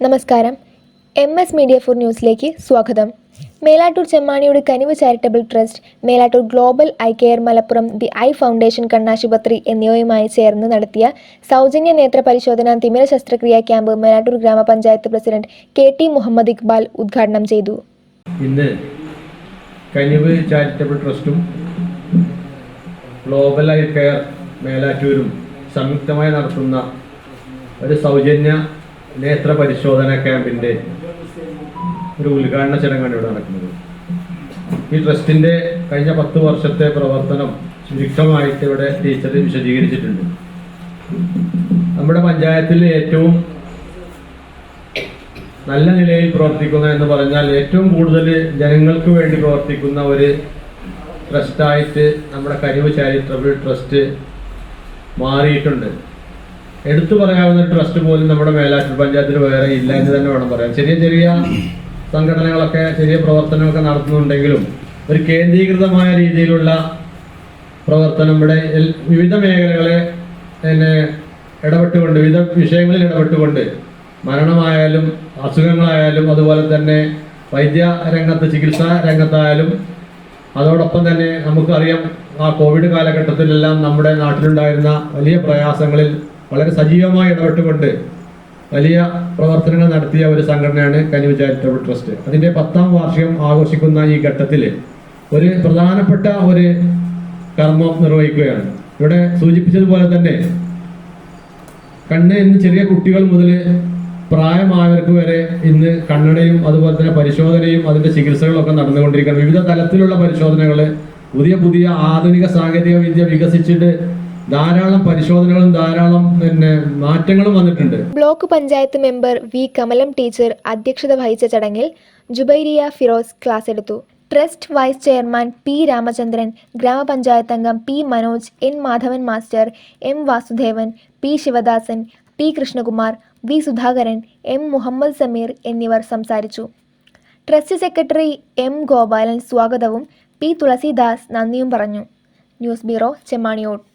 നമസ്കാരം. M S media for ന്യൂസിലേക്ക് സ്വാഗതം. മേലാറ്റൂർ ചെമ്മാണിയുടെ കനിവ് charitable trust Melattur global eye care Malappuram the eye foundation കണ്ണാശുപത്രി എന്നിവയുമായി ചേർന്ന് നടത്തിയ സൗജന്യ നേത്ര പരിശോധന തിമിര ശസ്ത്രക്രിയാ ക്യാമ്പ് മേലാറ്റൂർ ഗ്രാമപഞ്ചായത്ത് president K T Muhammad Iqbal ഉദ്ഘാടനം ചെയ്തു. ഇന്ന് കനിവ് ചാരിറ്റബിൾ ട്രസ്റ്റും ഗ്ലോബൽ ഐ കെയർ മേലാറ്റൂരും സംയുക്തമായി നടത്തുന്ന ഒരു സൗജന്യ നേത്ര പരിശോധന ക്യാമ്പിന്റെ ഒരു ഉദ്ഘാടന ചടങ്ങാണ് ഇവിടെ നടക്കുന്നത്. ഈ ട്രസ്റ്റിന്റെ കഴിഞ്ഞ പത്ത് വർഷത്തെ പ്രവർത്തനം ചുരുക്കമായിട്ട് ഇവിടെ ടീച്ചർ വിശദീകരിച്ചിട്ടുണ്ട്. നമ്മുടെ പഞ്ചായത്തിൽ ഏറ്റവും നല്ല നിലയിൽ പ്രവർത്തിക്കുന്ന എന്ന് പറഞ്ഞാൽ ഏറ്റവും കൂടുതൽ ജനങ്ങൾക്ക് വേണ്ടി പ്രവർത്തിക്കുന്ന ഒരു ട്രസ്റ്റായിട്ട് നമ്മുടെ കരിവ് ചാരിറ്റബിൾ ട്രസ്റ്റ് മാറിയിട്ടുണ്ട്. എടുത്തു പറയാവുന്ന ട്രസ്റ്റ് പോലും നമ്മുടെ മേലാറ്റൂർ പഞ്ചായത്തിൽ വേറെ ഇല്ല എന്ന് തന്നെ വേണം പറയാൻ. ചെറിയ ചെറിയ സംഘടനകളൊക്കെ ചെറിയ പ്രവർത്തനമൊക്കെ നടത്തുന്നുണ്ടെങ്കിലും ഒരു കേന്ദ്രീകൃതമായ രീതിയിലുള്ള പ്രവർത്തനം ഇവിടെ വിവിധ മേഖലകളെ പിന്നെ ഇടപെട്ടുകൊണ്ട് വിവിധ വിഷയങ്ങളിൽ ഇടപെട്ടുകൊണ്ട് മരണമായാലും അസുഖങ്ങളായാലും അതുപോലെ തന്നെ വൈദ്യ രംഗത്ത് ചികിത്സാ രംഗത്തായാലും അതോടൊപ്പം തന്നെ നമുക്കറിയാം ആ കോവിഡ് കാലഘട്ടത്തിലെല്ലാം നമ്മുടെ നാട്ടിലുണ്ടായിരുന്ന വലിയ പ്രയാസങ്ങളിൽ വളരെ സജീവമായി ഇടപെട്ടുകൊണ്ട് വലിയ പ്രവർത്തനങ്ങൾ നടത്തിയ ഒരു സംഘടനയാണ് കനിവ് ചാരിറ്റബിൾ ട്രസ്റ്റ്. അതിന്റെ പത്താം വാർഷികം ആഘോഷിക്കുന്ന ഈ ഘട്ടത്തിൽ ഒരു പ്രധാനപ്പെട്ട ഒരു കർമ്മം നിർവഹിക്കുകയാണ്. ഇവിടെ സൂചിപ്പിച്ചതുപോലെ തന്നെ കണ്ണ് ഇന്ന് ചെറിയ കുട്ടികൾ മുതൽ പ്രായമായവർക്ക് വരെ ഇന്ന് കണ്ണടയും അതുപോലെ തന്നെ പരിശോധനയും അതിന്റെ ചികിത്സകളൊക്കെ നടന്നുകൊണ്ടിരിക്കുകയാണ്. വിവിധ തലത്തിലുള്ള പരിശോധനകൾ പുതിയ പുതിയ ആധുനിക സാങ്കേതിക വിദ്യ വികസിച്ചിട്ട് ധാരാളം പരിശോധനകളും ധാരാളം പിന്നെ മാറ്റങ്ങളും വന്നിട്ടുണ്ട്. Block panchayat member V Kamalam teacher അധ്യക്ഷത വഹിച്ച ചടങ്ങിൽ ജുബൈരിയ ഫിറോസ് ക്ലാസ് എടുത്തു. Trust vice chairman P Ramachandran grama panchayat അംഗം P Manoj N Madhavan master M Vasudevan P Sivadasan P Krishnakumar V Sudhakaran M Muhammad Sameer എന്നിവർ സംസാരിച്ചു. ട്രസ്റ്റ് സെക്രട്ടറി എം ഗോപാലൻ സ്വാഗതവും P Thulasidas നന്ദിയും പറഞ്ഞു. News bureau Chemmaniyode.